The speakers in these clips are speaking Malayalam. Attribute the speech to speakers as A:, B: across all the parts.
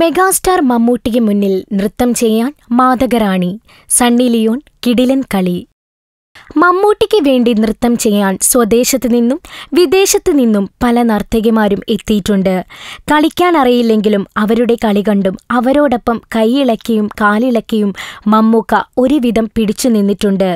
A: മെഗാസ്റ്റാർ മമ്മൂട്ടിക്ക് മുന്നിൽ നൃത്തം ചെയ്യാൻ മാതകറാണി സണ്ണി ലിയോൺ കിടിലൻ കളി. മമ്മൂട്ടിക്ക് വേണ്ടി നൃത്തം ചെയ്യാൻ സ്വദേശത്തു നിന്നും വിദേശത്തു നിന്നും പല നർത്തകിമാരും എത്തിയിട്ടുണ്ട്. കളിക്കാൻ അറിയില്ലെങ്കിലും അവരുടെ കളി കണ്ടും അവരോടൊപ്പം കൈയിളക്കിയും കാലിളക്കിയും മമ്മൂക്ക ഒരുവിധം പിടിച്ചു നിന്നിട്ടുണ്ട്.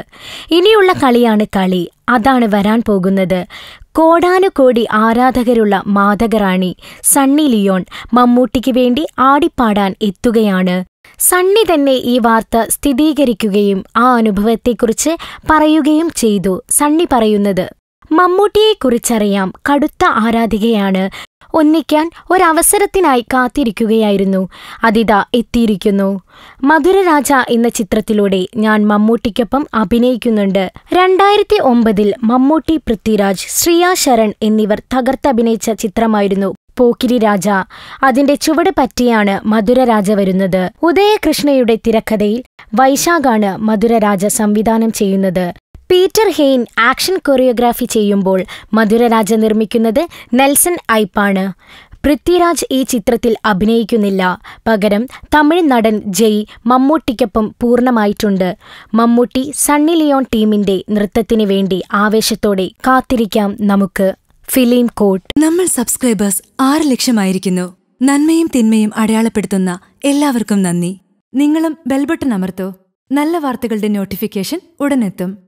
A: ഇനിയുള്ള കളിയാണ് കളി. അതാണ് വരാൻ പോകുന്നത്. കോടാനുകോടി ആരാധകരുള്ള മാതകറാണി സണ്ണി ലിയോൺ മമ്മൂട്ടിക്ക് വേണ്ടി ആടിപ്പാടാൻ എത്തുകയാണ്. സണ്ണി തന്നെ ഈ വാർത്ത സ്ഥിരീകരിക്കുകയും ആ അനുഭവത്തെക്കുറിച്ച് പറയുകയും ചെയ്തു. സണ്ണി പറയുന്നത് മമ്മൂട്ടിയെക്കുറിച്ചറിയാം. കടുത്ത ആരാധികയാണ്. ഒന്നിക്കാൻ ഒരവസരത്തിനായി കാത്തിരിക്കുകയായിരുന്നു. അതിത എത്തിയിരിക്കുന്നു. മധുരരാജ എന്ന ചിത്രത്തിലൂടെ ഞാൻ മമ്മൂട്ടിക്കൊപ്പം അഭിനയിക്കുന്നുണ്ട്. രണ്ടായിരത്തി ഒമ്പതിൽ മമ്മൂട്ടി പൃഥ്വിരാജ് ശ്രീയ ശരൺ എന്നിവർ തകർത്തഭിനയിച്ച ചിത്രമായിരുന്നു പോക്കിരി രാജ. അതിന്റെ ചുവട് പറ്റിയാണ് മധുരരാജ വരുന്നത്. ഉദയകൃഷ്ണയുടെ തിരക്കഥയിൽ വൈശാഖാണ് മധുരരാജ സംവിധാനം ചെയ്യുന്നത്. പീറ്റർ ഹെയ്ൻ ആക്ഷൻ കൊറിയോഗ്രാഫി ചെയ്യുമ്പോൾ മധുരരാജ നിർമ്മിക്കുന്നത് നെൽസൺ ഐപ്പാണ്. പൃഥ്വിരാജ് ഈ ചിത്രത്തിൽ അഭിനയിക്കുന്നില്ല. പകരം തമിഴ് നടൻ ജയ് മമ്മൂട്ടിക്കൊപ്പം പൂർണമായിട്ടുണ്ട്. മമ്മൂട്ടി സണ്ണി ലിയോൺ ടീമിന്റെ നൃത്തത്തിനു വേണ്ടി ആവേശത്തോടെ കാത്തിരിക്കാം നമുക്ക്. Film coat.
B: നമ്മൾ സബ്സ്ക്രൈബേഴ്സ് ആറ് ലക്ഷമായിരിക്കുന്നു. നന്മയും തിന്മയും അടയാളപ്പെടുത്തുന്ന എല്ലാവർക്കും നന്ദി. നിങ്ങളും ബെൽബട്ടൺ അമർത്തോ. നല്ല വാർത്തകളുടെ നോട്ടിഫിക്കേഷൻ ഉടനെത്തും.